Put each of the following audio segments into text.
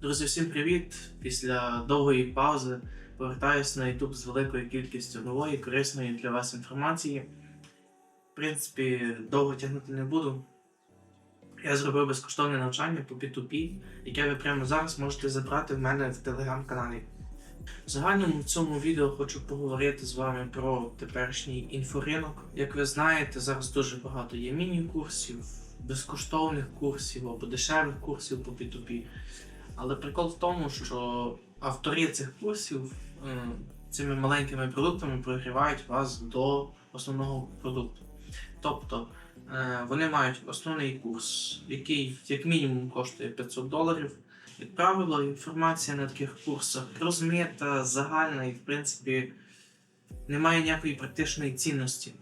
Друзі, всім привіт! Після довгої паузи повертаюся на YouTube з великою кількістю нової, корисної для вас інформації. В принципі, довго тягнути не буду. Я зробив безкоштовне навчання по P2P, яке ви прямо зараз можете забрати в мене в телеграм-каналі. В загальному в цьому відео хочу поговорити з вами про теперішній інфоринок. Як ви знаєте, зараз дуже багато є міні-курсів, безкоштовних курсів або дешевих курсів по P2P. Але прикол в тому, що автори цих курсів е, цими маленькими продуктами прогрівають вас до основного продукту. Тобто е, вони мають основний курс, який як мінімум коштує 500 доларів. Як правило, інформація на таких курсах розмита, загальна і, в принципі, немає ніякої практичної цінності.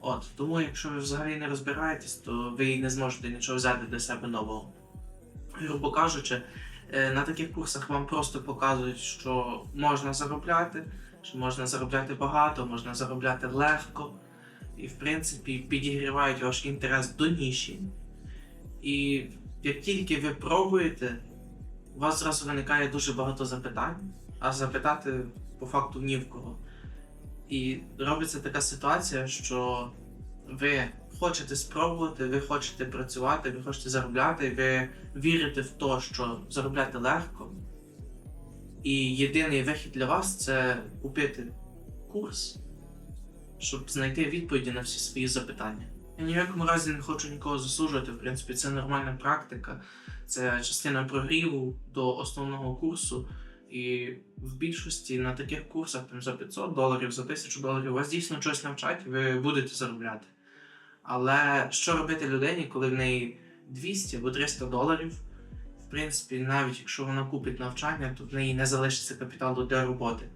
От, тому, якщо ви взагалі не розбираєтесь, то ви не зможете нічого взяти для себе нового. Грубо кажучи, на таких курсах вам просто показують, що можна заробляти, що можна заробляти багато, можна заробляти легко. І, в принципі, підігрівають ваш інтерес до ніші. І як тільки ви пробуєте, у вас зразу виникає дуже багато запитань, а запитати по факту ні в кого. І робиться така ситуація, що ви хочете спробувати, ви хочете працювати, ви хочете заробляти, ви вірите в те, що заробляти легко. І єдиний вихід для вас це купити курс, щоб знайти відповіді на всі свої запитання. Я ні в якому разі не хочу нікого засуджувати, в принципі, це нормальна практика, це частина прогріву до основного курсу. І в більшості на таких курсах там, за 500 доларів, за 1000 доларів вас дійсно щось навчать, ви будете заробляти. Але що робити людині, коли в неї 200 або 300 доларів? В принципі, навіть якщо вона купить навчання, то в неї не залишиться капіталу для роботи.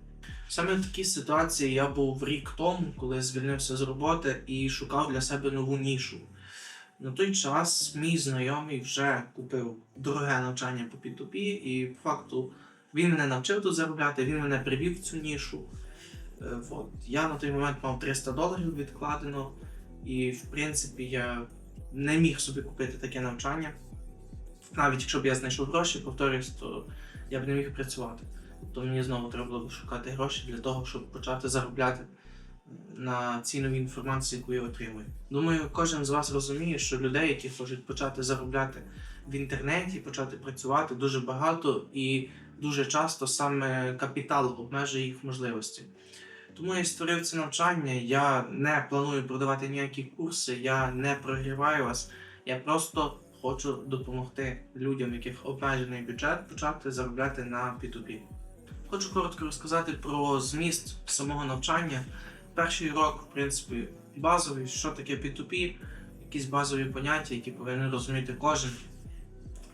Саме в такій ситуації я був рік тому, коли звільнився з роботи і шукав для себе нову нішу. На той час мій знайомий вже купив дороге навчання по P2P, і по факту він мене навчив тут заробляти, він мене привів в цю нішу. Е, От. Я на той момент мав 300 доларів відкладено, і в принципі я не міг собі купити таке навчання. Навіть якщо б я знайшов гроші, повторюсь, то я б не міг працювати. Тобто мені знову треба було б шукати гроші для того, щоб почати заробляти на цій новій інформації, яку я отримую. Думаю, кожен з вас розуміє, що людей, які хочуть почати заробляти в інтернеті, почати працювати, дуже багато і дуже часто саме капітал обмежує їх можливості. Тому я створив це навчання. Я не планую продавати ніякі курси, я не прогріваю вас. Я просто хочу допомогти людям, яких обмежений бюджет, почати заробляти на P2P. Хочу коротко розказати про зміст самого навчання. Перший урок, в принципі, базовий, що таке P2P, якісь базові поняття, які повинен розуміти кожен.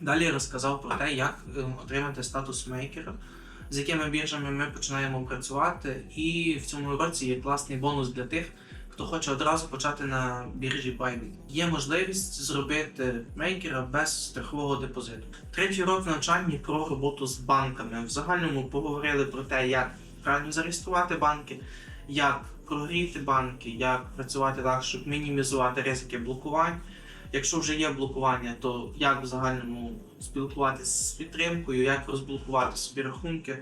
Далі розказав про те, як е, отримати статус мейкера, з якими біржами ми починаємо працювати. І в цьому році є класний бонус для тих, хто хоче одразу почати на біржі Bybit. Є можливість зробити мейкера без страхового депозиту. Третій урок в навчанні про роботу з банками. В загальному поговорили про те, як правильно зареєструвати банки, як прогріти банки, як працювати так, щоб мінімізувати ризики блокувань. Якщо вже є блокування, то як в загальному спілкуватися з підтримкою, як розблокувати собі рахунки.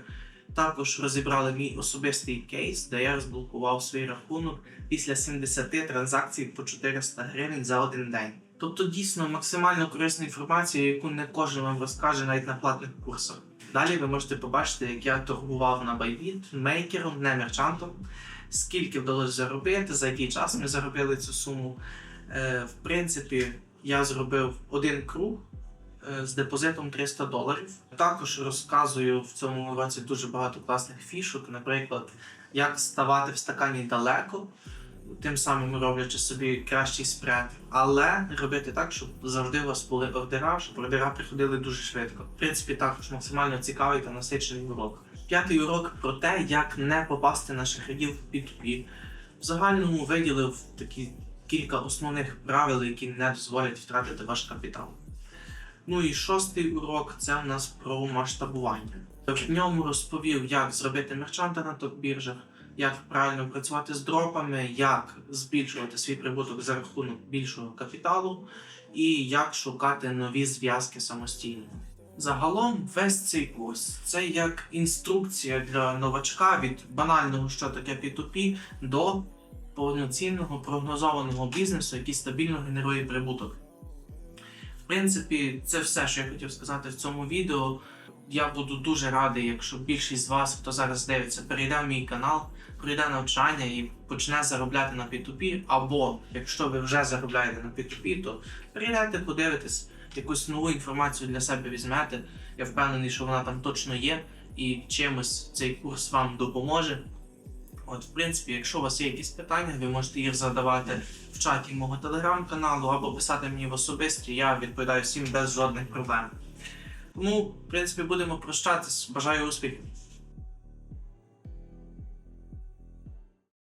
Також розібрали мій особистий кейс, де я розблокував свій рахунок після 70 транзакцій по 400 гривень за один день. Тобто дійсно максимально корисна інформація, яку не кожен вам розкаже навіть на платних курсах. Далі ви можете побачити, як я торгував на Bybit мейкером, не мерчантом, скільки вдалося заробити, за який час ми заробили цю суму. Е, в принципі, я зробив один круг е, з депозитом 300 доларів. Також розказую в цьому році дуже багато класних фішок, наприклад, як ставати в стакані далеко, тим самим роблячи собі кращий спред, але робити так, щоб завжди у вас були ордера, щоб ордера приходили дуже швидко. В принципі, також максимально цікавий та насичений урок. П'ятий урок про те, як не попасти на шахрадів в P2P. В загальному виділив такі кілька основних правил, які не дозволять втратити ваш капітал. Ну і шостий урок це в нас про масштабування. В ньому розповів, як зробити мерчанта на топ-біржах, як правильно працювати з дропами, як збільшувати свій прибуток за рахунок більшого капіталу, і як шукати нові зв'язки самостійно. Загалом весь цей курс це як інструкція для новачка від банального, що таке P2P, до повноцінного прогнозованого бізнесу, який стабільно генерує прибуток. В принципі, це все, що я хотів сказати в цьому відео. Я буду дуже радий, якщо більшість з вас, хто зараз дивиться, перейде в мій канал, пройде навчання і почне заробляти на P2P, або якщо ви вже заробляєте на P2P, то перейдете, подивитесь, якусь нову інформацію для себе візьмете. Я впевнений, що вона там точно є, і чимось цей курс вам допоможе. От, в принципі, якщо у вас є якісь питання, ви можете їх задавати в чаті мого телеграм-каналу або писати мені в особисті, я відповідаю всім без жодних проблем. Тому, в принципі, будемо прощатись. Бажаю успіхів.